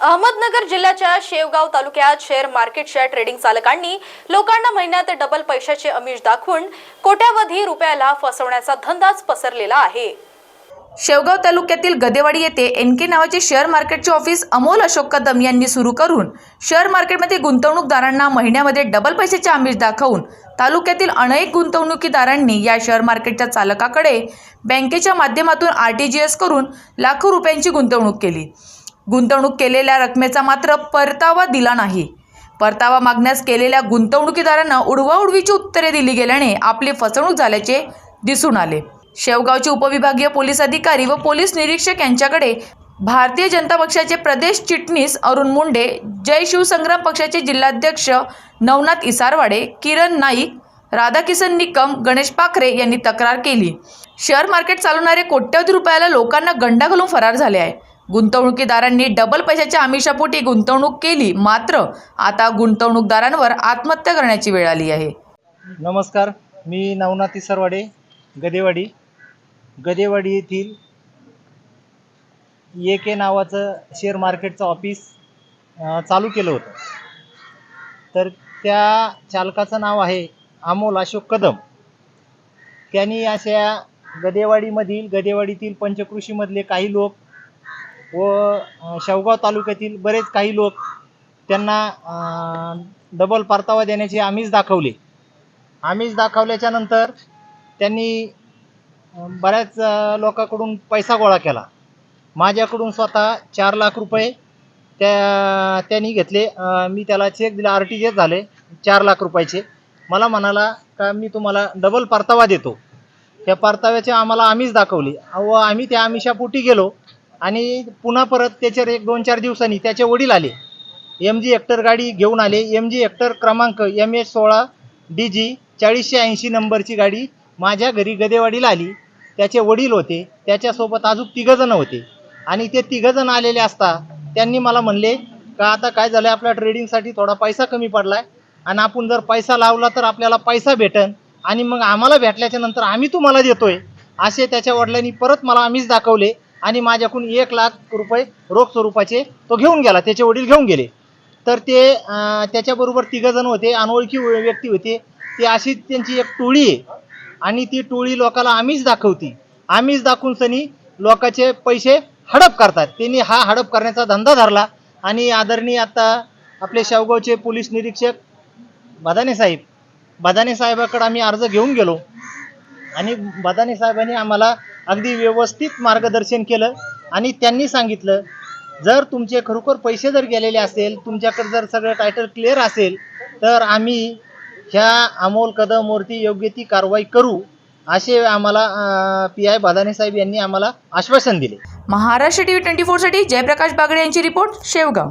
अहमदनगर जिल्ह्याच्या शेवगाव तालुक्यात शेअर मार्केटच्या ट्रेडिंग चालकांनी लोकांना महिन्यात डबल पैशाचे अमिष दाखवून कोट्यावधी रुपयाला फसवण्याचा धंदाच पसरलेला आहे. शेवगाव तालुक्यातील गदेवाडी येथे एन के नावाचे शेअर मार्केटचे ऑफिस अमोल अशोक कदम यांनी सुरू करून शेअर मार्केटमध्ये गुंतवणूकदारांना महिन्यामध्ये डबल पैशाचे आमिष दाखवून तालुक्यातील अनेक गुंतवणुकीदारांनी या शेअर मार्केटच्या चालकाकडे बँकेच्या माध्यमातून आर टी जी एस करून लाखो रुपयांची गुंतवणूक केली. गुंतवणूक केलेल्या रकमेचा मात्र परतावा दिला नाही. परतावा मागण्यास केलेल्या गुंतवणुकीदारांना उडवाउडवीची उत्तरे दिली गेल्याने आपली फसवणूक झाल्याचे दिसून आले. शेवगावचे उपविभागीय पोलीस अधिकारी व पोलीस निरीक्षक यांच्याकडे भारतीय जनता पक्षाचे प्रदेश चिटणीस अरुण मुंडे जय शिवसंग्राम पक्षाचे जिल्हाध्यक्ष नवनाथ इसारवाडे किरण नाईक राधाकिसन निकम गणेश पाखरे यांनी तक्रार केली. शेअर मार्केट चालवणारे कोट्यवधी रुपयाला लोकांना गंडा घालून फरार झाले आहे. गुंतवणुकीदारांनी डबल पैशाच्या आमिषापोटी गुंतवणूक केली. मात्र आता गुंतवणूकदारांवर आत्महत्या करण्याची वेळ आली आहे. नमस्कार मी नवनाथ सरवाडे गदेवाडी. गदेवाडी येथील ए के नावाचं शेअर मार्केटचं ऑफिस चालू केलं होतं. तर त्या चालकाचं नाव आहे अमोल अशोक कदम. त्यांनी अशा गदेवाडीमधील गदेवाडीतील पंचकृषीमधले काही लोक व शेवगाव तालुक्यातील बरेच काही लोक त्यांना डबल परतावा देण्याचे आम्हीच दाखवले. आम्हीच दाखवल्याच्या नंतर त्यांनी बऱ्याच लोकांकडून पैसा गोळा केला. माझ्याकडून स्वतः चार लाख रुपये त्या त्यांनी घेतले. मी त्याला चेक दिला आर टी जी एस झाले चार लाख रुपयाचे. मला म्हणाला का मी तुम्हाला डबल परतावा देतो. त्या परताव्याचे आम्हाला आम्हीच दाखवली. व आम्ही त्या आमिषापोटी गेलो. आणि पुन्हा परत त्याच्यावर एक दोन चार दिवसांनी त्याचे वडील आले. एम जी हेक्टर गाडी घेऊन आले. एम जी हेक्टर क्रमांक एम एच सोळा डी जी चाळीसशे ऐंशी नंबरची गाडी माझ्या घरी गदेवाडीला आली. त्याचे वडील होते. त्याच्यासोबत अजून तिघंजणं होते. आणि ते तिघंजण आलेले असता त्यांनी मला म्हणले का आता काय झालं आपल्या ट्रेडिंगसाठी थोडा पैसा कमी पडला आहे आणि आपण जर पैसा लावला तर आपल्याला पैसा भेटन. आणि मग आम्हाला भेटल्याच्या नंतर आम्ही तुम्हाला देतोय. असे त्याच्या वडिलांनी परत मला आम्हीच दाखवले. आणि माझ्याकडून एक लाख रुपये रोख स्वरूपाचे तो घेऊन गेला त्याचे वडील घेऊन गेले. तर ते त्याच्याबरोबर तिघंजण होते अनोळखी व्यक्ती होते. ती अशी त्यांची एक टोळी आहे. आणि ती टोळी लोकाला आम्हीच दाखवती. आम्हीच दाखवून सनी लोकांचे पैसे हडप करतात. त्यांनी हा हडप करण्याचा धंदा धरला. आणि आदरणीय आता आपले शेवगावचे पोलीस निरीक्षक बदाने साहेब बदाने साहेबाकडे आम्ही अर्ज घेऊन गेलो. आणि बदाने साहेबांनी आम्हाला अगदी व्यवस्थित मार्गदर्शन केलं आणि त्यांनी सांगितलं जर तुमचे खरोखर पैसे जर गेलेले असेल तुमच्याकडे जर सगळं टायटल क्लिअर असेल तर आम्ही ह्या अमोल कदमवरती योग्य ती कारवाई करू असे आम्हाला पी आय बदाने साहेब यांनी आम्हाला आश्वासन दिले. महाराष्ट्र टीव्ही ट्वेंटी फोरसाठी जयप्रकाश बागडे यांची रिपोर्ट शेवगाव.